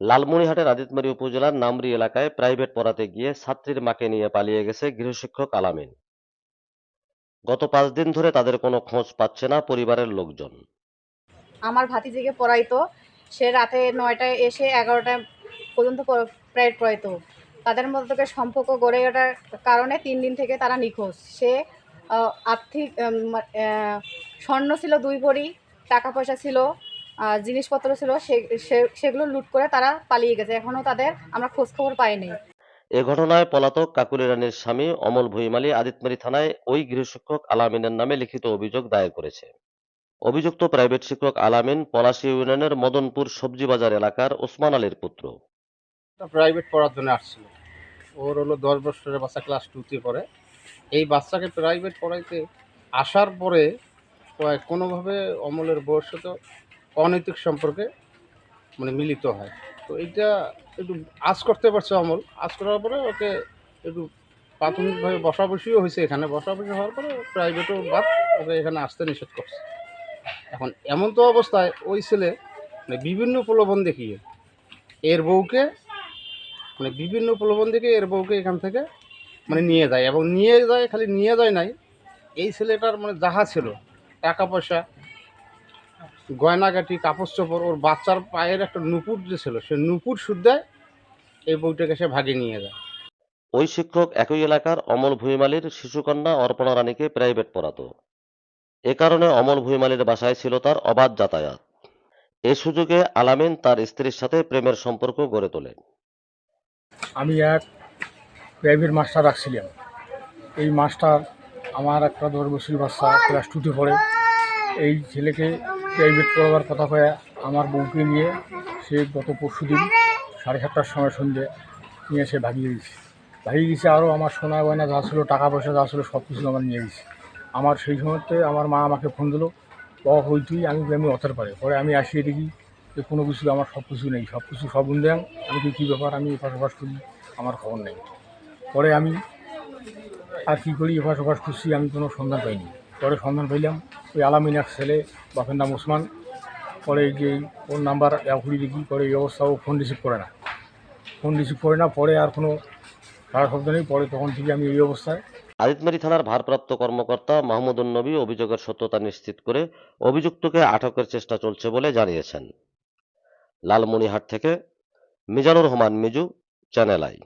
লালমনিরহাটের আদিতমারি উপজেলার নামরি এলাকায় প্রাইভেট পড়াতে গিয়ে ছাত্রীর মাকে নিয়ে পালিয়ে গেছে গৃহশিক্ষক আলামিন। গত পাঁচ দিন ধরে তাদের কোনো খোঁজ পাচ্ছে না পরিবারের লোকজন। আমার ভাতিজিকে পড়াইতো, সে রাতে নয়টায় এসে এগারোটায় পর্যন্ত প্রাইভেট পড়াইতো। তাদের মধ্যে থেকে সম্পর্ক গড়ে ওঠার কারণে তিন দিন থেকে তারা নিখোঁজ। সে আর্থিক স্বর্ণ ছিল দুই ভরি, টাকা পয়সা ছিল জিনিসপত্র ছিল সেগুলো লুট করে তারা পালিয়ে গেছে। এখনও তাদের আমরা খোঁজ খবর পাইনি। এ ঘটনায় পলাতক কাকুলি রানীর স্বামী অমল ভুইমালি আদিতমারি থানায় ওই গৃহশিক্ষক আলামিনের নামে লিখিত অভিযোগ দায়ের করেছে। অভিযুক্ত প্রাইভেট শিক্ষক আলামিন পলাশী ইউনিয়নের মদনপুর সবজি বাজার এলাকার ওসমান আলীর পুত্র। প্রাইভেট পড়ার জন্য আসছিল। ওর হলো দশ বছরের বাচ্চা ক্লাস টুতে পড়ে। এই বাচ্চাকে প্রাইভেট পড়াইতে আসার পরে কয়- কোনোভাবে অমলের বউয়ের সাথে অনৈতিক সম্পর্কে মানে মিলিত হয়। তো এটা একটু আজ করতে পারছে অমল। আজ করার পরে ওকে একটু প্রাথমিকভাবে বসাবসিও হয়েছে এখানে। বসাবসি হওয়ার পরে প্রাইভেটও বাদ ওকে এখানে আসতে নিষেধ করছে। এখন এমন তো অবস্থায় ওই ছেলে মানে বিভিন্ন প্রলোভন দেখিয়ে এর বউকে মানে বিভিন্ন প্রলোভন দেখে এর বউকে এখান থেকে মানে নিয়ে যায় এবং নিয়ে যায়, খালি নিয়ে যায় নাই। এই ছেলেটার মানে যাহা ছিল, টাকা পয়সা গয়নাগাটি কাপড় চোপড় ওর বাচ্চার পায়ের একটা নুপুর যে ছিল সে নুপুর শুদ্ধায় এই বইটাকে সে ভাগে নিয়ে যায়। ওই শিক্ষক একই এলাকার অমল ভুইমালির শিশুকন্যা অর্পণা রানীকে প্রাইভেট পড়াতো। এ কারণে অমল ভুইমালির বাসায় ছিল তার অবাধ যাতায়াত। এ সুযোগে আলামিন তার স্ত্রীর সাথে প্রেমের সম্পর্ক গড়ে তোলেন আমি এক প্রাইভেট মাস্টার রাখছিলাম। এই মাস্টার আমার একটা দশ বছরের বাচ্চা ক্লাস টুতে পড়ে। এই ছেলেকে প্রাইভেট পড়াবার কথা কয়ে আমার বউকে নিয়ে সে গত পরশু দিন সাড়ে সাতটার সময় সন্ধ্যে নিয়ে সে ভাগিয়ে দিয়েছে। ভাগিয়ে দিয়েছে আরও আমার সোনা গয়না যা ছিল, টাকা পয়সা যা ছিল, সব কিছু আমার নিয়ে গেছে। আমার সেই সময়তে আমার মা আমাকে ফোন দিলো হই তুই? আমি আমি অথের পারে পরে আমি আসিয়ে দেখি যে কোনো কিছু আমার সব কিছু নেই। সব কিছু সব দেন আমি কি কী ব্যাপার? আমি এপাশ ওপাশ করি আমার খবর নেই। পরে আমি আর কী করি, এপাশ ওপাশ খুঁজছি, আমি কোনো সন্ধান পাইনি। পরে সন্ধান পাইলাম ওই আলামিন এক ছেলে, বাপের নাম ওসমান। পরে যে ওর নাম্বার ঘুরি দেখি পরে এই অবস্থা ও ফোন রিসিভ করে না। ফোন রিসিভ করে না, পরে আর কোনো সারা শব্দ নেই। পরে তখন থেকে আমি এই অবস্থায় আদিতমারি থানার ভারপ্রাপ্ত কর্মকর্তা মাহমুদুন নবী অভিযোগের সত্যতা নিশ্চিত করে অভিযুক্তকে আটকের চেষ্টা চলছে বলে জানিয়েছেন। লালমনিরহাট থেকে মিজানুর রহমান মিজু, চ্যানেল আই।